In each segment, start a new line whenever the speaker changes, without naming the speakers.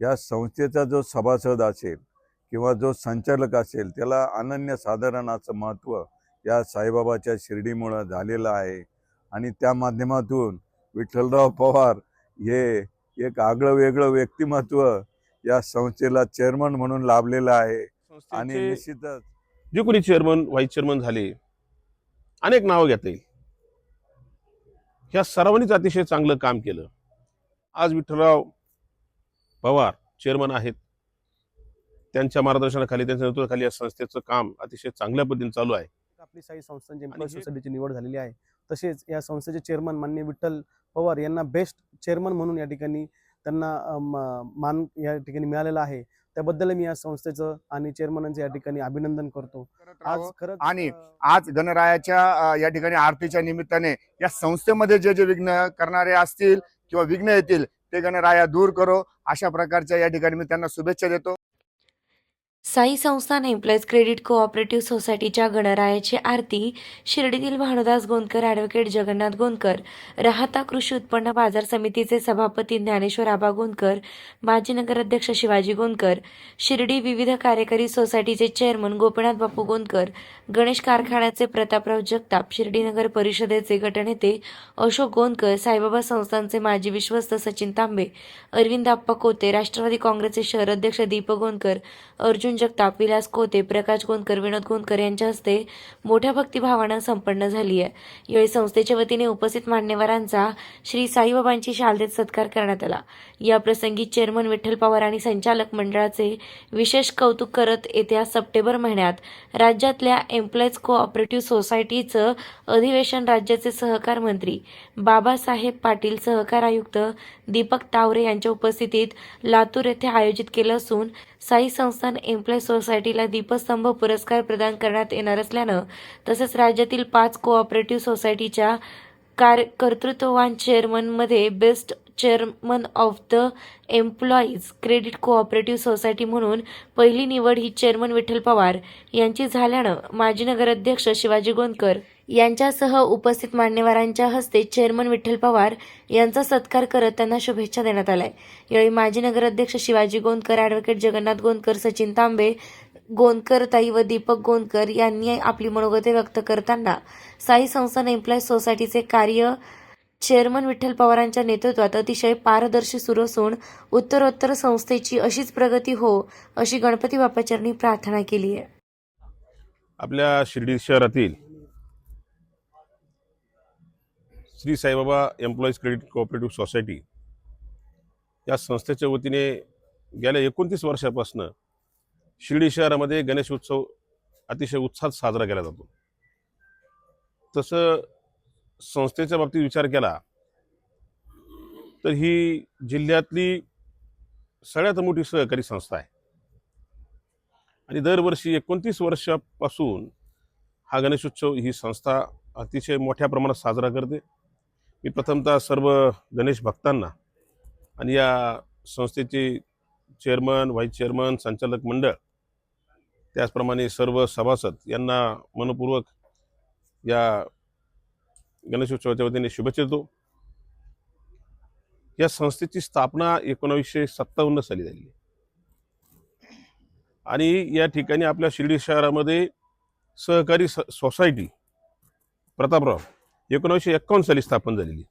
या संस्थेचा जो सभासद असेल किंवा जो संचालक असेल त्याला अनन्यसाधारण असं महत्त्व या साईबाबाच्या शिर्डीमुळं झालेलं आहे. आणि त्या माध्यमातून विठ्ठलराव पवार हे एक आगळं वेगळं व्यक्तिमत्व या संस्थेला चेअरमन म्हणून लाभलेलं आहे. आणि निश्चितच
जे कोणी चेअरमन व्हाईस चेअरमन झाले. अनेक नावं घेता येईल ह्या सर्वांनीच अतिशय चांगलं काम केलं. आज विठ्ठलराव पवार चेअरमन आहेत. त्यांच्या मार्गदर्शनाखाली त्यांच्या नेतृत्वाखाली या संस्थेचं काम अतिशय चांगल्या पद्धतीने चालू आहे.
आपली साई संस्थांची एम्प्लॉई सोसायटीची निवड झालेली आहे तसेच या संस्थेचे चेअरमन माननीय विठ्ठल पवार यांना बेस्ट चेअरमन म्हणून या ठिकाणी त्यांना मान या ठिकाणी मिळालेला आहे. त्याबद्दल मी या संस्थेचं आणि चेअरमनांचं या ठिकाणी अभिनंदन करतो. आज. खरंच
आणि आज गणरायाच्या या ठिकाणी आरतीच्या निमित्ताने या संस्थेमध्ये जे जे विघ्न करणारे असतील किंवा विघ्न येतील ते गणराया दूर करो. अशा प्रकारच्या या ठिकाणी मी त्यांना शुभेच्छा देतो.
साई संस्थान एम्प्लॉईज क्रेडिट कोऑपरेटिव्ह सोसायटीच्या गणरायाची आरती शिर्डीतील भानुदास गोंदकर ॲडव्होकेट जगन्नाथ गोंदकर राहता कृषी उत्पन्न बाजार समितीचे सभापती ज्ञानेश्वर आबा गोंदकर माजी नगराध्यक्ष शिवाजी गोंदकर शिर्डी विविध कार्यकारी सोसायटीचे चेअरमन गोपीनाथ बापू गोंदकर गणेश कारखान्याचे प्रतापराव जगताप शिर्डी नगर परिषदेचे गटनेते अशोक गोंदकर साईबाबा संस्थांचे माजी विश्वस्त सचिन तांबे अरविंद आप्पा कोते राष्ट्रवादी काँग्रेसचे शहर अध्यक्ष दीपक गोंदकर अर्जुन जगताप विलास कोते प्रकाश गोंदकर विनोद गोंदकर यांच्या हस्ते मोठ्या भक्तिभावानं संपन्न झाली आहे. यावेळी संस्थेच्या वतीने उपस्थित मान्यवरांचा श्री साईबाबांची शालदेत सत्कार करण्यात आला. या प्रसंगी चेअरमन विठ्ठल पवार आणि संचालक मंडळाचे विशेष कौतुक करत येत्या सप्टेंबर महिन्यात राज्यातल्या एम्प्लॉईज कोऑपरेटिव्ह सोसायटीचं अधिवेशन राज्याचे सहकार मंत्री बाबासाहेब पाटील सहकार आयुक्त दीपक तावरे यांच्या उपस्थितीत लातूर येथे आयोजित केलं असून साई संस्थान एम्प्लॉय सोसायटीला दीपस्तंभ पुरस्कार प्रदान करण्यात येणार असल्यानं तसंच राज्यातील पाच कोऑपरेटिव्ह सोसायटीच्या कार कर्तृत्ववान चेअरमनमध्ये best chairman of the employees credit cooperative society म्हणून पहिली निवड ही चेअरमन विठ्ठल पवार यांची झाल्यानं माजी नगराध्यक्ष शिवाजी गोंदकर यांच्यासह उपस्थित मान्यवरांच्या हस्ते चेअरमन विठ्ठल पवार यांचा सत्कार करत त्यांना शुभेच्छा देण्यात आल्या. यावेळी माजी नगराध्यक्ष शिवाजी गोंदकर ॲडव्होकेट जगन्नाथ गोंदकर सचिन तांबे गोंदकर ताई व दीपक गोंदकर यांनी आपली मनोगते व्यक्त करताना साई संस्थान एम्प्लॉय सोसायटीचे कार्य चेअरमन विठ्ठल पवारांच्या नेतृत्वात अतिशय पारदर्शी सुरू असून उत्तरोत्तर संस्थेची अशीच प्रगती हो अशी गणपती बाप्पाचरणी प्रार्थना केली आहे.
आपल्या शिर्डी शहरातील Shri Saibaba employees credit cooperative society या संस्थेच्या वतीने गेल्या एकोणतीस वर्षापासून शिर्डी शहरामध्ये गणेश उत्सव अतिशय उत्साहात साजरा केला जातो. तसं संस्थेच्या बाबतीत विचार केला तर ही जिल्ह्यातली सगळ्यात मोठी सहकारी संस्था आहे. आणि दरवर्षी एकोणतीस वर्षापासून हा गणेशोत्सव ही संस्था अतिशय मोठ्या प्रमाणात साजरा करते. मी प्रथमतः सर्व गणेश भक्तांना आणि या संस्थेचे चेअरमन व्हाईस चेअरमन संचालक मंडळ त्याचप्रमाणे सर्व सभासद यांना मनपूर्वक या गणेशोत्सवाच्या वतीने शुभेच्छा देतो. या संस्थेची स्थापना एकोणावीसशे सत्तावन्न साली झाली. आणि या ठिकाणी आपल्या शिर्डी शहरामध्ये सहकारी स सोसायटी प्रतापराव एकोणीसशे एक्कावन्न साली स्थापन झालेली.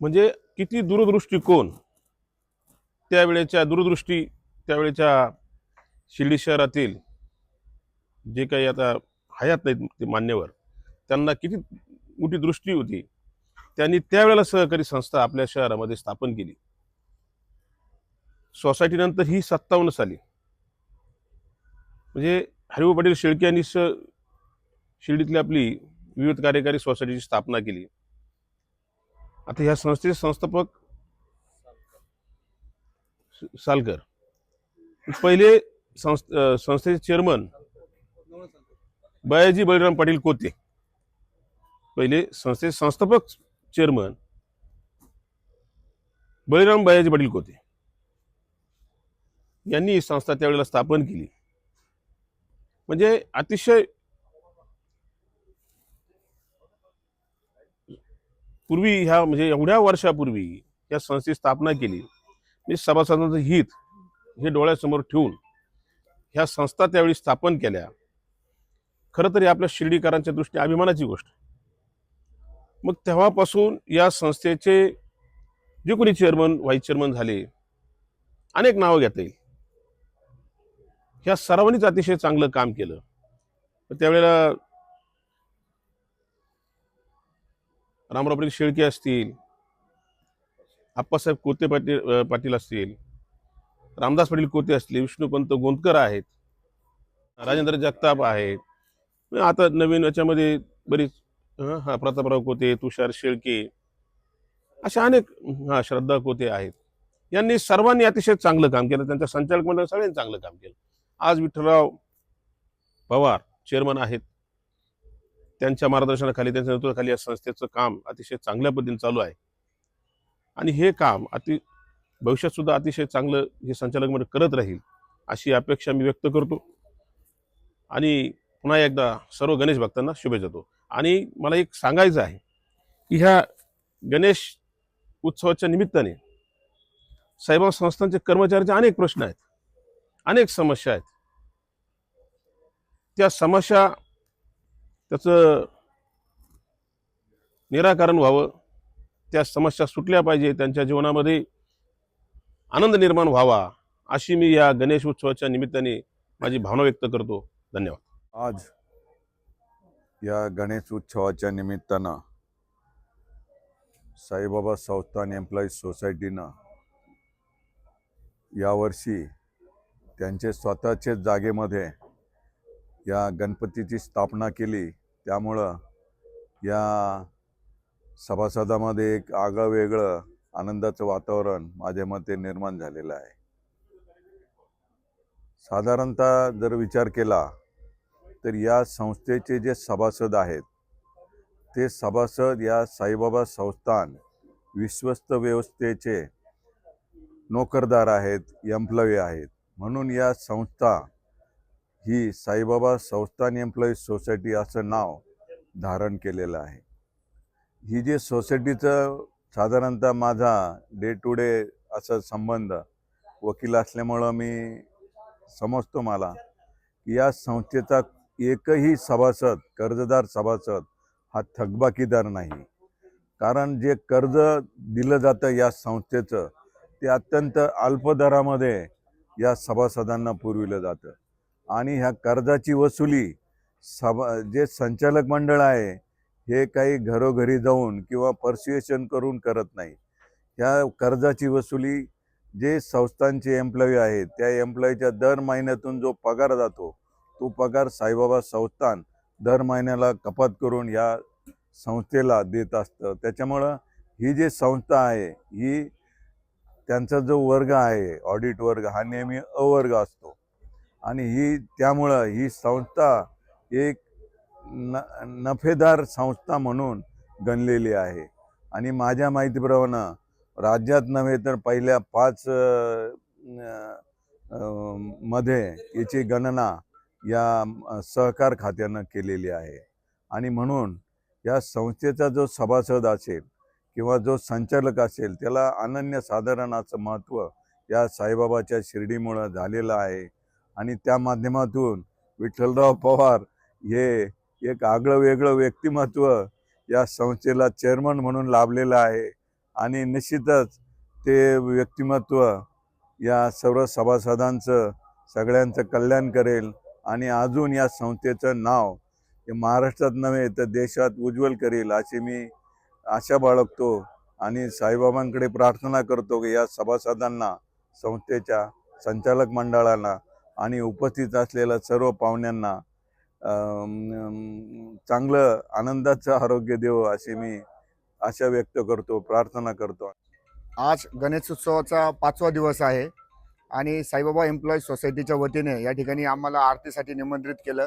म्हणजे किती दूरदृष्टिकोन त्यावेळेच्या दूरदृष्टी त्यावेळेच्या शिर्डी शहरातील जे काही आता हयात नाहीत ते मान्यवर त्यांना किती मोठी दृष्टी होती. त्यांनी त्यावेळेला सहकारी संस्था आपल्या शहरामध्ये स्थापन केली. सोसायटीनंतर ही सत्तावन्न साली. म्हणजे हरिभाऊ पाटील शेळके यांनी स शिर्डीतली आपली विविध कार्यकारी सोसायटीची स्थापना केली. आता ह्या संस्थेचे संस्थापक सालकर. पहिले संस्थ संस्थेचे चेअरमन बयाजी बळीराम पाटील कोते. पहिले संस्थेचे संस्थापक चेअरमन बळीराम बयाजी पाटील कोते. यांनी ही संस्था त्यावेळेला स्थापन केली. म्हणजे अतिशय पूर्वी ह्या म्हणजे एवढ्या वर्षापूर्वी या संस्थेची स्थापना केली. मी सभासदांचं हित हे डोळ्यासमोर ठेवून ह्या संस्था त्यावेळी स्थापन केल्या. खरं तर आपल्या शिर्डीकरांच्या दृष्टीने अभिमानाची गोष्ट. मग तेव्हापासून या संस्थेचे जे कोणी चेअरमन व्हाईस चेअरमन झाले अनेक नावं घेता येईल ह्या सर्वांनीच अतिशय चांगलं काम केलं. त्यावेळेला रामराव पाटील शेळके असतील आप्पासाहेब कोते पाटील पाटील असतील रामदास पाटील कोते असतील विष्णुपंत गोंदकर आहेत राजेंद्र जगताप आहेत. आता नवीन याच्यामध्ये बरीच हां हा प्रतापराव कोते तुषार शेळके अशा अनेक हा श्रद्धा कोते आहेत. यांनी सर्वांनी अतिशय चांगलं काम केलं. त्यांच्या संचालक मंडळ सगळ्यांनी चांगलं काम केलं. आज विठ्ठलराव पवार चेअरमन आहेत. त्यांच्या मार्गदर्शनाखाली त्यांच्या नेतृत्वाखाली या संस्थेचं काम अतिशय चांगल्या पद्धतीने चालू आहे. आणि हे काम अति भविष्यात सुद्धा अतिशय चांगलं हे संचालक मंडळ करत राहील अशी अपेक्षा मी व्यक्त करतो. आणि पुन्हा एकदा सर्व गणेश भक्तांना शुभेच्छा देतो. आणि मला एक सांगायचं आहे की ह्या गणेश उत्सवाच्या निमित्ताने साईबा संस्थांचे कर्मचाऱ्यांचे अनेक प्रश्न आहेत अनेक समस्या आहेत. त्या समस्या त्याचं निराकरण व्हावं त्या समस्या सुटल्या पाहिजे त्यांच्या जीवनामध्ये आनंद निर्माण व्हावा अशी मी या गणेश उत्सवाच्या निमित्ताने माझी भावना व्यक्त करतो. धन्यवाद.
आज या गणेश उत्सवाच्या निमित्तानं साईबाबा संस्थान एम्प्लॉईज सोसायटीनं यावर्षी त्यांचे स्वतःचे जागेमध्ये या गणपतीची स्थापना केली. त्यामुळं या सभासदामध्ये एक आगळं वेगळं आनंदाचं वातावरण माझ्या मते निर्माण झालेलं आहे. साधारणतः जर विचार केला तर या संस्थेचे जे सभासद आहेत ते सभासद या साईबाबा संस्थान विश्वस्त व्यवस्थेचे नोकरदार आहेत एम्प्लॉई आहेत. म्हणून या संस्था ही साईबाबा संस्थान एम्प्लॉईज सोसायटी असं नाव धारण केलेलं आहे. ही जी सोसायटीचं साधारणतः माझा डे टू डे असा संबंध वकील असल्यामुळं मी समजतो मला की या संस्थेचा एकही सभासद कर्जदार सभासद हा थकबाकीदार नाही. कारण जे कर्ज दिलं जातं या संस्थेचं ते अत्यंत अल्प दरामध्ये या सभासदांना पुरविलं जातं. आणि ह्या कर्जाची वसुली सभा जे संचालक मंडळ आहे हे काही घरोघरी जाऊन किंवा पर्स्युएशन करून करत नाही. ह्या कर्जाची वसुली जे संस्थांचे एम्प्लॉई आहेत त्या एम्प्लॉईच्या दर महिन्यातून जो पगार जातो तो पगार साईबाबा संस्थान दर महिन्याला कपात करून या संस्थेला देत असतं. त्याच्यामुळं ही जी संस्था आहे ही त्यांचा जो वर्ग आहे ऑडिट वर्ग हा नेहमी अवर्ग असतो. आणि ही त्यामुळं ही संस्था एक न नफेदार संस्था म्हणून गणलेली आहे. आणि माझ्या माहितीप्रमाणे राज्यात नव्हे तर पहिल्या पाच मध्ये याची गणना या सहकार खात्यानं केलेली आहे. आणि म्हणून या संस्थेचा जो सभासद असेल किंवा जो संचालक असेल त्याला अनन्यसाधारण असं महत्त्व या साईबाबाच्या शिर्डीमुळं झालेलं आहे. आणि त्या माध्यमातून विठ्ठलराव पवार हे एक आगळं वेगळं व्यक्तिमत्व या संस्थेला चेअरमन म्हणून लाभलेलं आहे. आणि निश्चितच ते व्यक्तिमत्व या सर्व सभासदांचं सगळ्यांचं कल्याण करेल. आणि अजून या संस्थेचं नाव हे महाराष्ट्रात नव्हे तर देशात उज्ज्वल करेल अशी मी आशा बाळगतो. आणि साईबाबांकडे प्रार्थना करतो की या सभासदांना संस्थेच्या संचालक मंडळाला आणि उपस्थित असलेल्या सर्व पाहुण्यांना चांगलं आनंदाचं आरोग्य देव अशी मी आशा व्यक्त करतो प्रार्थना करतो.
आज गणेशोत्सवाचा पाचवा दिवस आहे आणि साईबाबा एम्प्लॉईज सोसायटीच्या वतीने या ठिकाणी आम्हाला आरतीसाठी निमंत्रित केलं.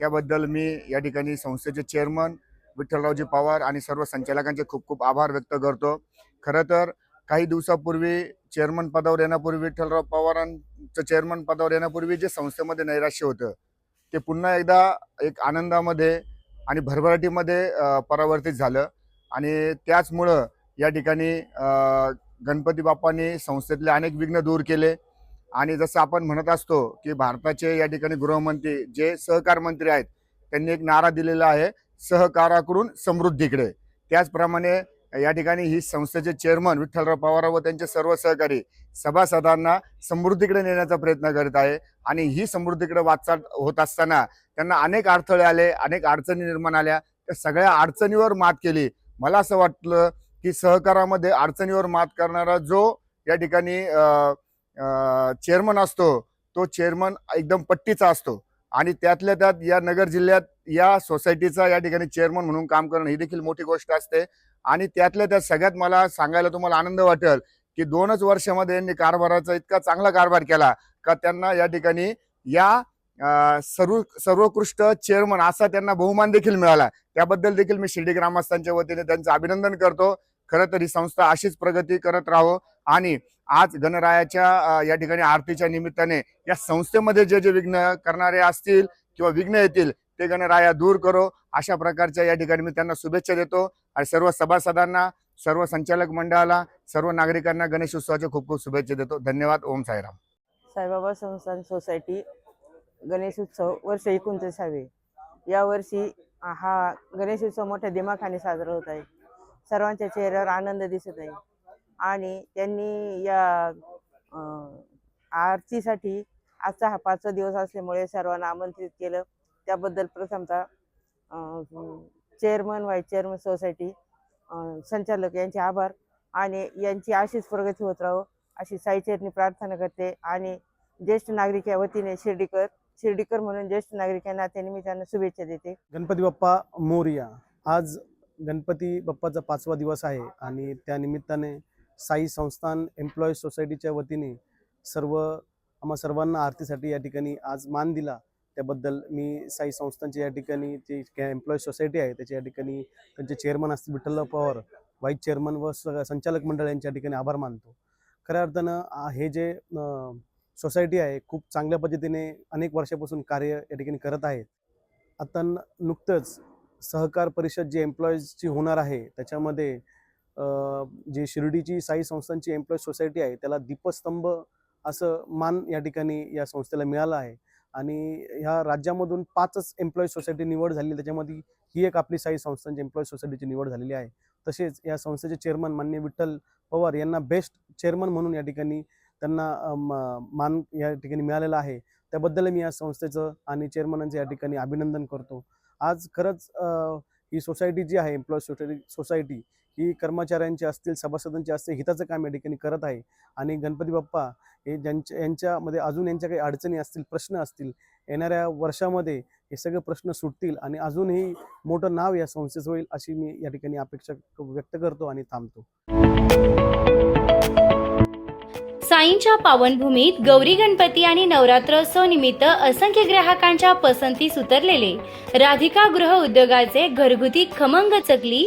त्याबद्दल मी या ठिकाणी संस्थेचे चेअरमन विठ्ठलरावजी पवार आणि सर्व संचालकांचे खूप खूप आभार व्यक्त करतो. खरं तर काही दिवसापूर्वी चेअरमन पदावर येण्यापूर्वी विठ्ठलराव पवारांचं चेअरमन पदावर येण्यापूर्वी जे संस्थेमध्ये नैराश्य होतं ते पुन्हा एकदा एक आनंदामध्ये आणि भरभराटीमध्ये परावर्तित झालं. आणि त्याचमुळं या ठिकाणी गणपती बाप्पांनी संस्थेतले अनेक विघ्न दूर केले. आणि जसं आपण म्हणत असतो की भारताचे या ठिकाणी गृहमंत्री जे सहकार मंत्री आहेत त्यांनी एक नारा दिलेला आहे सहकाराकडून समृद्धीकडे. त्याचप्रमाणे या ठिकाणी ही संस्थेचे चेअरमन विठ्ठलराव पवार व त्यांचे सर्व सहकारी सभासदांना समृद्धीकडे नेण्याचा प्रयत्न करत आहे. आणि ही समृद्धीकडे वाटचाल होत असताना त्यांना अनेक अडथळे आले अनेक अडचणी निर्माण आल्या. त्या सगळ्या अडचणीवर मात केली. मला असं वाटलं की सहकारामध्ये अडचणीवर मात करणारा जो या ठिकाणी चेअरमन असतो तो चेअरमन एकदम पट्टीचा असतो. आणि त्यातल्या त्यात या नगर जिल्ह्यात या सोसायटीचा या ठिकाणी चेअरमन म्हणून काम करणं ही देखील मोठी गोष्ट असते. आणि त्यातल्या त्यात सगळ्यात मला सांगायला तुम्हाला आनंद वाटेल की दोनच वर्षामध्ये यांनी कारभाराचा इतका चांगला कारभार केला का त्यांना या ठिकाणी या सर्व सर्वोत्कृष्ट चेअरमन असा त्यांना बहुमान देखील मिळाला. त्याबद्दल देखील मी शिर्डी ग्रामस्थांच्या वतीने त्यांचं अभिनंदन करतो. खरं तर ही संस्था अशीच प्रगती करत राहो आणि आज गणरायाच्या या ठिकाणी आरतीच्या निमित्ताने या संस्थेमध्ये जे जे विघ्न करणारे असतील किंवा विघ्न येतील ते गणराया दूर करो. अशा प्रकारच्या या ठिकाणी मी त्यांना शुभेच्छा देतो. आणि सर्व सभासदांना सर्व संचालक मंडळाला सर्व नागरिकांना गणेश उत्सवाच्या खूप खूप शुभेच्छा देतो. धन्यवाद. ओम साईराम.
साईबाबा संस्थान सोसायटी गणेश उत्सव वर्ष एकोणतीसावे यावर्षी हा गणेश उत्सव मोठ्या दिमाखाने साजरा होत आहे. सर्वांच्या चेहऱ्यावर आनंद दिसत आहे. आणि त्यांनी या आरतीसाठी आजचा हा पाचवा दिवस असल्यामुळे सर्वांना आमंत्रित केलं. त्याबद्दल प्रथमतः चेअरमन व्हाईस चेअरमन सोसायटी संचालक यांचे आभार आणि यांची अशीच प्रगती होत राहो अशी साईचरणी प्रार्थना करते. आणि ज्येष्ठ नागरिक या वतीने शिर्डीकर शिर्डीकर म्हणून ज्येष्ठ नागरिक या नात्यानिमित्तानं शुभेच्छा देते.
गणपती बाप्पा मोर्या आज गणपती बाप्पाचा पाचवा दिवस आहे आणि त्यानिमित्ताने साई संस्थान एम्प्लॉईज सोसायटीच्या वतीने सर्व आम्हा सर्वांना आरतीसाठी या ठिकाणी आज मान दिला. त्याबद्दल मी साई संस्थांची या ठिकाणी जी एम्प्लॉईज सोसायटी आहे त्याच्या या ठिकाणी त्यांचे चेअरमन असतील विठ्ठलराव पवार व्हाईस चेअरमन व संचालक मंडळ यांच्या ठिकाणी आभार मानतो. खऱ्या अर्थानं हे जे सोसायटी आहे खूप चांगल्या पद्धतीने अनेक वर्षापासून कार्य या ठिकाणी करत आहेत. आता नुकतंच सहकार परिषद जी एम्प्लॉईजची होणार आहे त्याच्यामध्ये जी शिर्डीची साई संस्थांची एम्प्लॉईज सोसायटी आहे त्याला दीपस्तंभ असं मान या ठिकाणी या संस्थेला मिळालं आहे. आणि ह्या राज्यामधून पाचच एम्प्लॉई सोसायटी निवड झाली. त्याच्यामध्ये ही एक आपली साई संस्थांची एम्प्लॉई सोसायटीची निवड झालेली आहे. तसेच या संस्थेचे चेअरमन मान्य विठ्ठल पवार यांना बेस्ट चेअरमन म्हणून या ठिकाणी त्यांना मान या ठिकाणी मिळालेलं आहे. त्याबद्दल मी या संस्थेचं आणि चेअरमनांचं या ठिकाणी अभिनंदन करतो. आज खरंच ही सोसायटी जी आहे एम्प्लॉई सोसायटी सोसायटी ही कर्मचाऱ्यांची असतील सभासदांची असतील हिताचं काम या ठिकाणी करत आहे. आणि गणपती बाप्पा हे ज्यांच्या यांच्यामध्ये अजून यांच्या काही अडचणी असतील प्रश्न असतील येणाऱ्या वर्षामध्ये हे सगळे प्रश्न सुटतील आणि अजूनही मोठं नाव या संस्थेचं होईल अशी मी या ठिकाणी अपेक्षा व्यक्त करतो आणि थांबतो.
साईंच्या पावनभूमीत गौरी गणपती आणि नवरात्रोत्सव निमित्त असंख्य ग्राहकांच्या पसंतीस उतरलेले राधिका गृह उद्योगाचे घरगुती खमंग चकली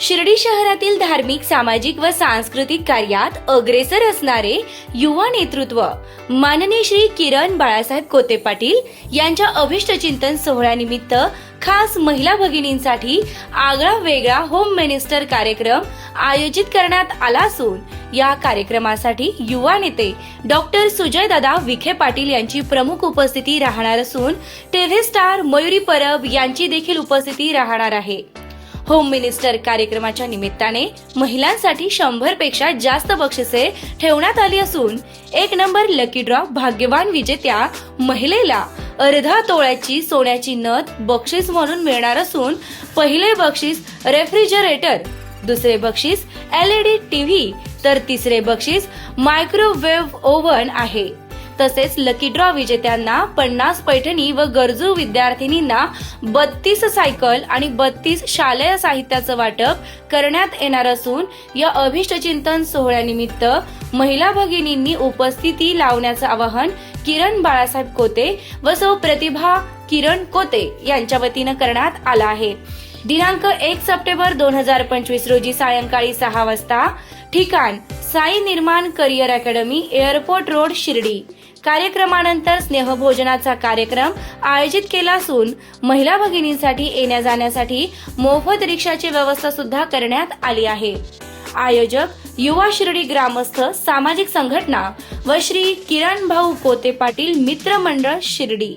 शिर्डी शहरातील धार्मिक सामाजिक व सांस्कृतिक कार्यात अग्रेसर असणारे युवा नेतृत्व माननीय श्री किरण बाळासाहेब कोते पाटील यांच्या अभिष्ट चिंतन सोहळ्यानिमित्त खास महिला भगिनींसाठी आगळा वेगळा होम मिनिस्टर कार्यक्रम आयोजित करण्यात आला असून या कार्यक्रमासाठी युवा नेते डॉक्टर सुजयदादा विखे पाटील यांची प्रमुख उपस्थिती राहणार असून टीव्ही स्टार मयुरी परब यांची देखील उपस्थिती राहणार आहे. होम मिनिस्टर कार्यक्रमाच्या निमित्ताने महिलांसाठी शंभरपेक्षा जास्त बक्षिसे ठेवण्यात आली असून एक नंबर लकी ड्रॉ भाग्यवान विजेत्या महिलेला अर्धा तोळ्याची सोन्याची नथ बक्षीस म्हणून मिळणार असून पहिले बक्षीस रेफ्रिजरेटर दुसरे बक्षीस एलईडी टीव्ही तर तिसरे बक्षीस मायक्रोवेव्ह ओव्हन आहे. तसेच लकी ड्रॉ विजेत्यांना पन्नास पैठणी व गरजू विद्यार्थिनींना बत्तीस सायकल आणि बत्तीस शालेय साहित्याचं वाटप करण्यात येणार असून या अभिष्टचिंतन सोहळ्यानिमित्त महिला भगिनींनी उपस्थिती लावण्याचं आवाहन किरण बाळासाहेब कोते व सौ प्रतिभा किरण कोते यांच्या वतीनं करण्यात आला आहे. दिनांक एक सप्टेंबर दोन हजार पंचवीस रोजी सायंकाळी सहा वाजता ठिकाण Sai Nirman career academy airport road Shirdi. कार्यक्रमानंतर स्नेहभोजनाचा कार्यक्रम आयोजित केला असून महिला भगिनींसाठी येण्या जाण्यासाठी मोफत रिक्षाची व्यवस्था सुद्धा करण्यात आली आहे. आयोजक युवा शिर्डी ग्रामस्थ सामाजिक संघटना व श्री किरण भाऊ कोते पाटील मित्र मंडळ शिर्डी.